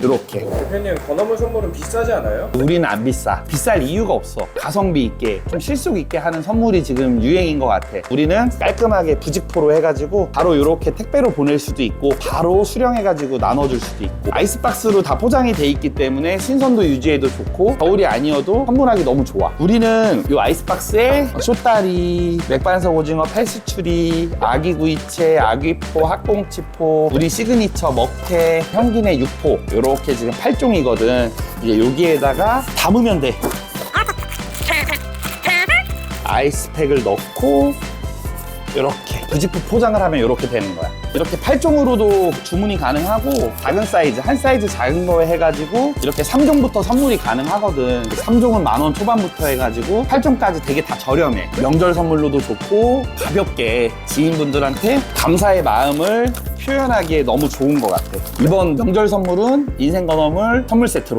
이렇게 대표님 건어물 선물은 비싸지 않아요? 우리는 안 비싸. 비쌀 이유가 없어. 가성비 있게, 좀 실속 있게 하는 선물이 지금 유행인 것 같아. 우리는 깔끔하게 부직포로 해가지고 바로 이렇게 택배로 보낼 수도 있고 바로 수령해가지고 나눠줄 수도 있고 아이스박스로 다 포장이 돼 있기 때문에 신선도 유지에도 좋고 겨울이 아니어도 선물하기 너무 좋아. 우리는 이 아이스박스에 쇼다리, 맥반석 오징어, 패스츄리, 아기 구이채, 아귀포, 학꽁치포, 우리 시그니처 먹태, 현기내 육포 이렇게 지금 8종이거든. 이제 여기에다가 담으면 돼. 아이스팩을 넣고 이렇게 부직포 포장을 하면 이렇게 되는 거야. 이렇게 8종으로도 주문이 가능하고 작은 사이즈, 한 사이즈 작은 거 해가지고 이렇게 3종부터 선물이 가능하거든. 3종은 만 원 초반부터 해가지고 8종까지 되게 다 저렴해. 명절 선물로도 좋고 가볍게 지인분들한테 감사의 마음을 표현하기에 너무 좋은 것 같아. 이번 명절 선물은 인생 건어물 선물 세트로